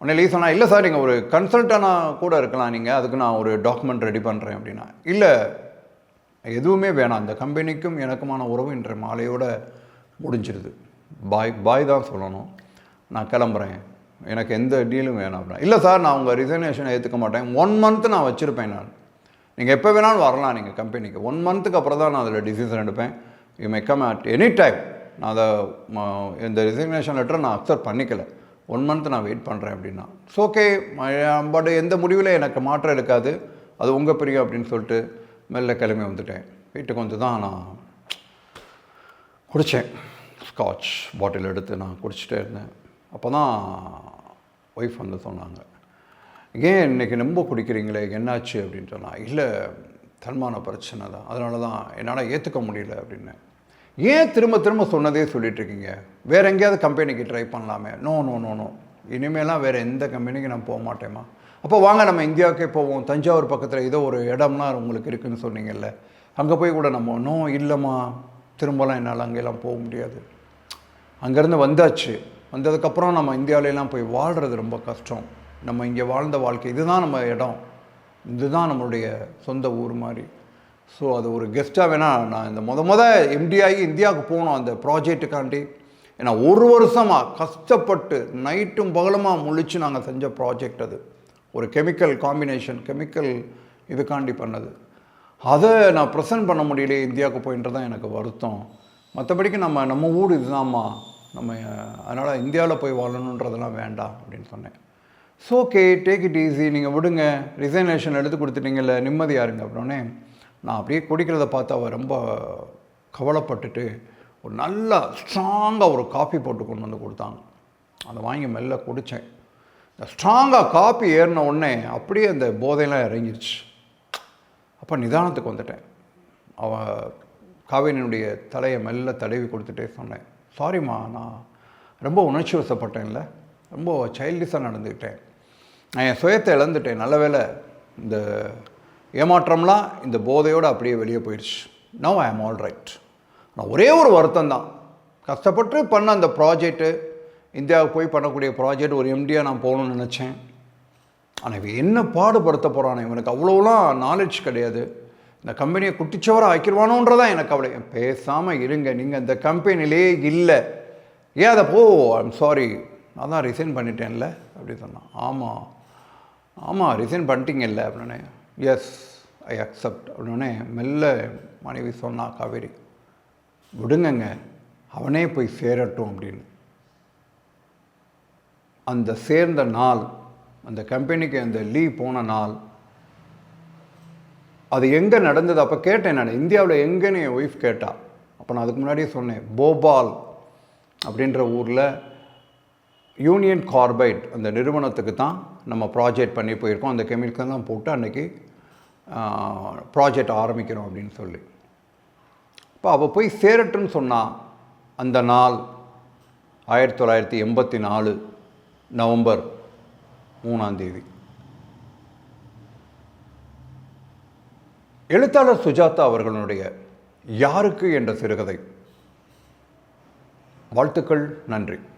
உடனே லீ சொன்னால் இல்லை சார் நீங்கள் ஒரு கன்சல்டனாக கூட இருக்கலாம் நீங்கள் அதுக்கு நான் ஒரு டாக்குமெண்ட் ரெடி பண்ணுறேன் அப்படின்னா. இல்லை எதுவுமே வேணாம். அந்த கம்பெனிக்கும் எனக்குமான உறவு இன்றைய மாலையோட முடிஞ்சிருது. பாய் பாய் தான் சொல்லணும். நான் கிளம்புறேன். எனக்கு எந்த டீலும் வேணாம். அப்படின்னா இல்லை சார் நான் உங்கள் ரிசர்வேஷனை ஏற்றுக்க மாட்டேன். ஒன் மந்த் நான் வச்சுருப்பேன் நான். நீங்கள் எப்போ வேணாலும் வரலாம் நீங்கள் கம்பெனிக்கு. ஒன் மந்த்துக்கு அப்புறம் தான் நான் அதில் டிசிஷன் எடுப்பேன். You may come at any time நான் அதை இந்த ரிசிக்னேஷன் லெட்டரை நான் அக்செப்ட் பண்ணிக்கல. ஒன் மந்த் நான் வெயிட் பண்ணுறேன் அப்படின்னா. இட்ஸ் ஓகே பட் எந்த முடிவில் எனக்கு மாற்றம் இருக்காது. அது உங்கள் பிரியம் அப்படின்னு சொல்லிட்டு மெல்ல கிளம்பி வந்துட்டேன். வீட்டுக்கு வந்து தான் நான் குடித்தேன் ஸ்காட்ச் பாட்டில் எடுத்து நான் குடிச்சிட்டே இருந்தேன். அப்போ தான் ஒய்ஃப் வந்து சொன்னாங்க ஏன் இன்னைக்கு ரொம்ப குடிக்கிறீங்களே? என்னாச்சு? அப்படின்னு நான் இல்லை தன்மான பிரச்சனை தான். அதனால தான் என்னால் ஏற்றுக்க முடியல அப்படின்னு ஏன் திரும்ப திரும்ப சொன்னதே சொல்லிகிட்ருக்கீங்க இருக்கீங்க? எங்கேயாவது கம்பெனிக்கு ட்ரை பண்ணலாமே. நோ நோ நோ நோ இனிமேலாம் வேறு எந்த கம்பெனிக்கு நான் போக மாட்டேம்மா. அப்போ வாங்க நம்ம இந்தியாவுக்கே போவோம். தஞ்சாவூர் பக்கத்தில் ஏதோ ஒரு இடம்னா உங்களுக்கு இருக்குன்னு சொன்னீங்கல்ல. அங்கே போய் கூட நம்ம நோ இல்லைம்மா. திரும்பலாம் என்னால் அங்கெல்லாம் போக முடியாது. அங்கேருந்து வந்தாச்சு. வந்ததுக்கப்புறம் நம்ம இந்தியாவிலலாம் போய் வாழ்கிறது ரொம்ப கஷ்டம். நம்ம இங்கே வாழ்ந்த வாழ்க்கை இதுதான் நம்ம இடம். இதுதான் நம்மளுடைய சொந்த ஊர் மாதிரி. ஸோ அது ஒரு கெஸ்ட்டாக வேணால் நான் இந்த மொத மொதல் எம்டிஆகி ஆகி இந்தியாவுக்கு போகணும் அந்த ப்ராஜெக்ட்டுக்காண்டி. ஏன்னா ஒரு வருஷமாக கஷ்டப்பட்டு நைட்டும் பகலமாக முழிச்சு நாங்கள் செஞ்ச ப்ராஜெக்ட் அது. ஒரு கெமிக்கல் காம்பினேஷன் கெமிக்கல் இதுக்காண்டி பண்ணது. அதை நான் ப்ரெசன்ட் பண்ண முடியலையே இந்தியாவுக்கு போயின்றது தான் எனக்கு வருத்தம். மற்றபடிக்கு நம்ம நம்ம ஊர் இதுதாம்மா. நம்ம அதனால் இந்தியாவில் போய் வாழணுன்றதெல்லாம் வேண்டாம் அப்படின்னு சொன்னேன். So okay take it easy நீங்கள் விடுங்க. ரிசைனேஷன் எடுத்து கொடுத்துட்டீங்கல்ல. நிம்மதியாக இருங்க அப்படின்னே நான் அப்படியே குடிக்கிறத பார்த்து அவள் ரொம்ப கவலைப்பட்டுட்டு ஒரு நல்ல ஸ்ட்ராங்காக ஒரு காஃபி போட்டு கொண்டு வந்து கொடுத்தாங்க. அதை வாங்கி மெல்ல குடித்தேன் ஸ்ட்ராங்காக காப்பி ஏறின உடனே அப்படியே அந்த போதையெல்லாம் இறங்கிருச்சு. அப்போ நிதானத்துக்கு வந்துட்டேன். அவ காவியனுடைய தலையை மெல்ல தடவி கொடுத்துட்டே சொன்னேன். சாரிம்மா நான் ரொம்ப உணர்ச்சி வசப்பட்டேன்ல. ரொம்ப சைல்டிஷாக நடந்துக்கிட்டேன் நான் என் சுயத்தை இழந்துட்டேன். நல்ல வேளை இந்த ஏமாற்றம்லாம் இந்த போதையோடு அப்படியே வெளியே போயிடுச்சு நோ ஐ ஆம் ஆல் ரைட் நான் ஒரே ஒரு வருத்தம் தான் கஷ்டப்பட்டு பண்ண அந்த ப்ராஜெக்ட்டு இந்தியாவுக்கு போய் பண்ணக்கூடிய ப்ராஜெக்ட் ஒரு எம்டியாக நான் போகணும்னு நினச்சேன். ஆனால் இவன் என்ன பாடுபடுத்த போகிறான் இவனுக்கு அவ்வளோலாம் நாலேஜ் கிடையாது. இந்த கம்பெனியை குட்டிச்சவராக ஆக்கிடுவானோன்றதான் எனக்கு கவலை. பேசாமல் இருங்க நீங்கள் இந்த கம்பெனிலே இல்லை. ஏன் அதை போ ஐம் சாரி நான் தான் ரிசைன் பண்ணிட்டேன்ல அப்படி சொன்னான். ஆமாம் ஆமாம் ரிசைன் பண்ணிட்டீங்கல்ல அப்படின்னே. எஸ் ஐ அக்செப்ட் அப்படின்னே மெல்ல மனைவி சொன்னா காவேரி விடுங்கங்க. அவனே போய் சேரட்டும் அப்படின்னு. அந்த சேர்ந்த நாள் அந்த கம்பெனிக்கு அந்த லீவ் போன நாள் அது எங்கே நடந்தது? அப்போ கேட்டேன் நான். இந்தியாவில் எங்கேன்னு என் ஒய்ஃப் கேட்டா. அப்போ நான் அதுக்கு முன்னாடியே சொன்னேன் போபால் அப்படின்ற ஊரில் யூனியன் கார்பைட் அந்த நிறுவனத்துக்கு தான் நம்ம ப்ராஜெக்ட் பண்ணி போயிருக்கோம். அந்த கெமிக்கல் தான் போட்டு அன்றைக்கி ப்ராஜெக்ட் ஆரம்பிக்கிறோம் அப்படின்னு சொல்லி. இப்போ அவள் போய் சேரட்டுன்னு சொன்னான் அந்த நாள் ஆயிரத்தி தொள்ளாயிரத்தி எண்பத்தி நாலு நவம்பர் மூணாந்தேதி எழுத்தாளர் சுஜாதா அவர்களுடைய யாருக்கு என்ற சிறுகதை? வாழ்த்துக்கள் நன்றி.